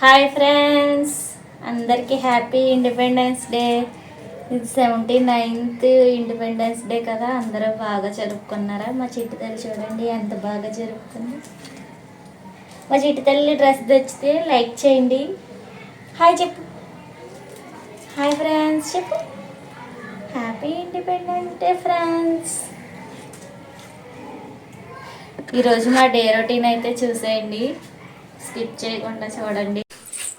Hi friends అందరికీ happy independence day ఇది seventy ninth independence day కదా. అందరూ బాగా జరుపుకున్నారా? మా చిట్టి తల్లి చూడండి ఎంత బాగా జరుపుకుంది మా చిట్టి తల్లి డ్రెస్ తెచ్చితే లైక్ చేయండి. హాయ్ చెప్పు. హాయ్ ఫ్రెండ్స్ చెప్పు. హ్యాపీ ఇండిపెండెన్స్ డే ఫ్రెండ్స్ ఈరోజు మా డే రొటీన్ అయితే చూసేయండి. స్కిప్ చేయకుండా చూడండి.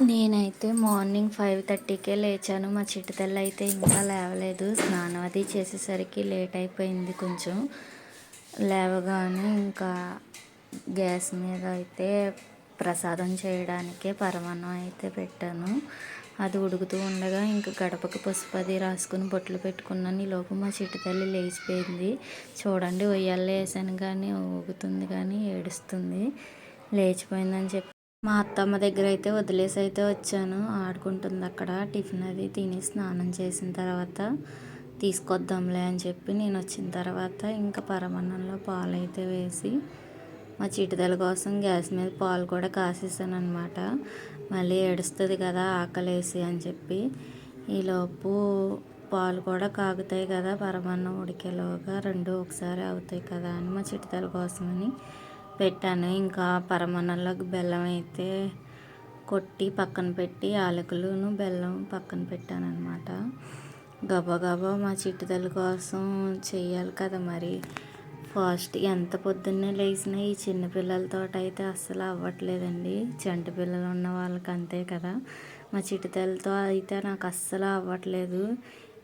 నేనైతే మార్నింగ్ ఫైవ్ థర్టీకే లేచాను. మా చిట్టి అయితే ఇంకా లేవలేదు. స్నానం అది చేసేసరికి లేట్ అయిపోయింది కొంచెం. లేవగానే ఇంకా గ్యాస్ మీద అయితే ప్రసాదం చేయడానికే పరమాన్నం అయితే పెట్టాను. అది ఉడుకుతూ ఉండగా ఇంకా గడపకి పసుపు అది రాసుకుని బొట్లు పెట్టుకున్నాను. ఈ లోపు మా చిట్టి తల్లి లేచిపోయింది. చూడండి ఉయ్యాల్లో వేసాను కానీ ఊగుతుంది కానీ ఏడుస్తుంది. లేచిపోయిందని చెప్పి మా అత్తమ్మ దగ్గర అయితే వదిలేసి అయితే వచ్చాను. ఆడుకుంటుంది అక్కడ. టిఫిన్ అది తిని స్నానం చేసిన తర్వాత తీసుకొద్దాంలే అని చెప్పి నేను వచ్చిన తర్వాత ఇంకా పరమాన్నంలో పాలు అయితే వేసి మా చిటిదల కోసం గ్యాస్ మీద పాలు కూడా కాసేసాను అనమాట మళ్ళీ ఏడుస్తుంది కదా ఆకలేసి అని చెప్పి. ఈలోపు పాలు కూడా కాగుతాయి కదా పరమాన్నం ఉడికేలోగా రెండు ఒకసారి అవుతాయి కదా అని మా చిటితల కోసమని పెట్టాను. ఇంకా పరమాన్నంలోకి బెల్లం అయితే కొట్టి పక్కన పెట్టి యాలకులను బెల్లం పక్కన పెట్టాను అనమాట గబగబా మా చిట్టుదల కోసం చేయాలి కదా మరి. ఫాస్ట్ ఎంత పొద్దున్నే లేచినా ఈ చిన్నపిల్లలతో అయితే అస్సలు అవ్వట్లేదండి. చెంట పిల్లలు ఉన్న వాళ్ళకి అంతే కదా. మా చిట్టుదలతో అయితే నాకు అస్సలు అవ్వట్లేదు.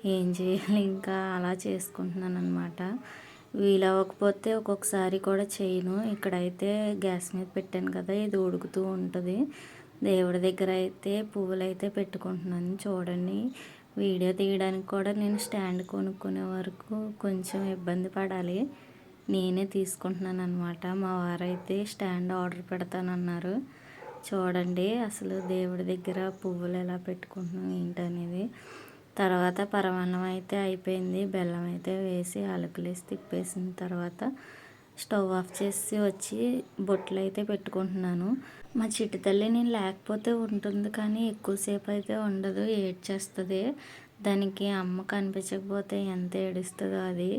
ఏం చేయాలి? ఇంకా అలా చేసుకుంటున్నాను అనమాట వీలవ్వకపోతే ఒక్కొక్కసారి కూడా చేయను. ఇక్కడైతే గ్యాస్ మీద పెట్టాను కదా ఇది ఉడుకుతూ ఉంటుంది. దేవుడి దగ్గర అయితే పువ్వులు అయితే పెట్టుకుంటున్నాను. చూడండి వీడియో తీయడానికి కూడా నేను స్టాండ్ కొనుక్కునే వరకు కొంచెం ఇబ్బంది పడాలి. నేనే తీసుకుంటున్నాను అనమాట మా వారైతే స్టాండ్ ఆర్డర్ పెడతానన్నారు. చూడండి అసలు దేవుడి దగ్గర పువ్వులు ఎలా పెట్టుకుంటున్నాం ఏంటనేది. తర్వాత పరమాన్నం అయితే అయిపోయింది. బెల్లం అయితే వేసి అలకలేసి తిప్పేసిన తర్వాత స్టవ్ ఆఫ్ చేసి వచ్చి బొట్లు అయితే పెట్టుకుంటున్నాను. మా చిట్టి తల్లి నేను లేకపోతే ఉంటుంది కానీ ఎక్కువసేపు అయితే ఉండదు ఏడ్చేస్తుంది. దానికి అమ్మ కనిపించకపోతే ఎంత ఏడుస్తుందో అది.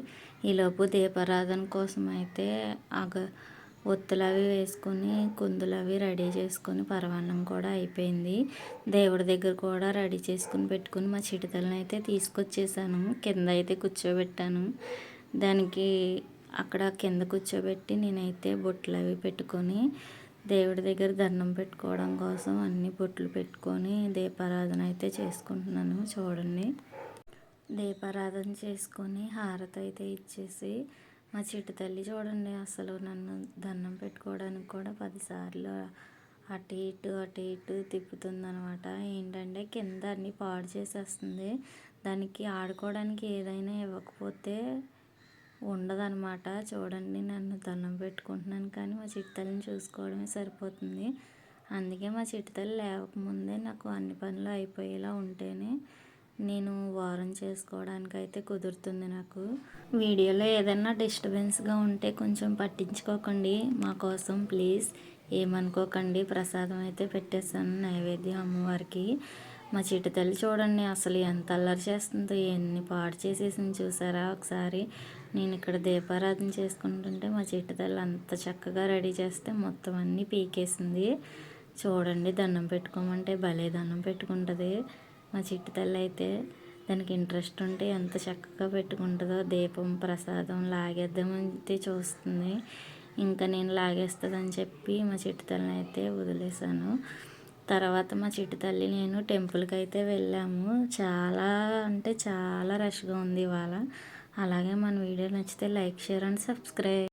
ఈలోపు దీపారాధన కోసం అయితే అగ ఒత్తులు అవి వేసుకొని కుందులు అవి రెడీ చేసుకొని పరమాన్నం కూడా అయిపోయింది. దేవుడి దగ్గర కూడా రెడీ చేసుకుని పెట్టుకుని మా చిటితలను అయితే తీసుకొచ్చేసాను. కింద అయితే కూర్చోబెట్టాను. దానికి అక్కడ కింద కూర్చోబెట్టి నేనైతే బొట్లు అవి పెట్టుకొని దేవుడి దగ్గర దండం పెట్టుకోవడం కోసం అన్ని బొట్లు పెట్టుకొని దీపారాధన అయితే చేసుకుంటున్నాను చూడండి. దీపారాధన చేసుకొని హారతి అయితే ఇచ్చేసి మా చిట్టు తల్లి చూడండి అసలు నన్ను దండం పెట్టుకోవడానికి కూడా పదిసార్లు అటు ఇటు అటు ఇటు తిప్పుతుందనమాట ఏంటంటే కింద అన్ని పాడు చేసేస్తుంది. దానికి ఆడుకోవడానికి ఏదైనా ఇవ్వకపోతే ఉండదనమాట చూడండి నన్ను దండం పెట్టుకుంటున్నాను కానీ మా చిట్టతల్లిని చూసుకోవడమే సరిపోతుంది. అందుకే మా చిట్టతల్లి లేవకముందే నాకు అన్ని పనులు అయిపోయేలా ఉంటేనే నేను వారం చేసుకోవడానికి అయితే కుదురుతుంది నాకు. వీడియోలో ఏదైనా డిస్టర్బెన్స్గా ఉంటే కొంచెం పట్టించుకోకండి. మా కోసం ప్లీజ్ ఏమనుకోకండి. ప్రసాదం అయితే పెట్టేస్తాను నైవేద్యం అమ్మవారికి. మా చిట్టి తల్లి చూడండి అసలు ఎంత అల్లరి చేస్తుందో ఎన్ని పాడు చేసేసింది చూసారా ఒకసారి. నేను ఇక్కడ దీపారాధన చేసుకుంటుంటే మా చిట్టి తల్లి అంత చక్కగా రెడీ చేస్తే మొత్తం అన్నీ పీకేసింది. చూడండి దండం పెట్టుకోమంటే భలే దండం పెట్టుకుంటుంది. మా చిట్టు తల్లి అయితే దానికి ఇంట్రెస్ట్ ఉంటే ఎంత చక్కగా పెట్టుకుంటుందో దీపం ప్రసాదం లాగేద్దామంటే చూస్తుంది. ఇంకా నేను లాగేస్తుందని చెప్పి మా చిట్టు తల్లిని అయితే వదిలేసాను తర్వాత మా చిట్టి తల్లి నేను టెంపుల్కి అయితే వెళ్ళాము. చాలా అంటే చాలా రష్గా ఉంది ఇవాళ. అలాగే మన వీడియో నచ్చితే లైక్ షేర్ అండ్ సబ్స్క్రైబ్.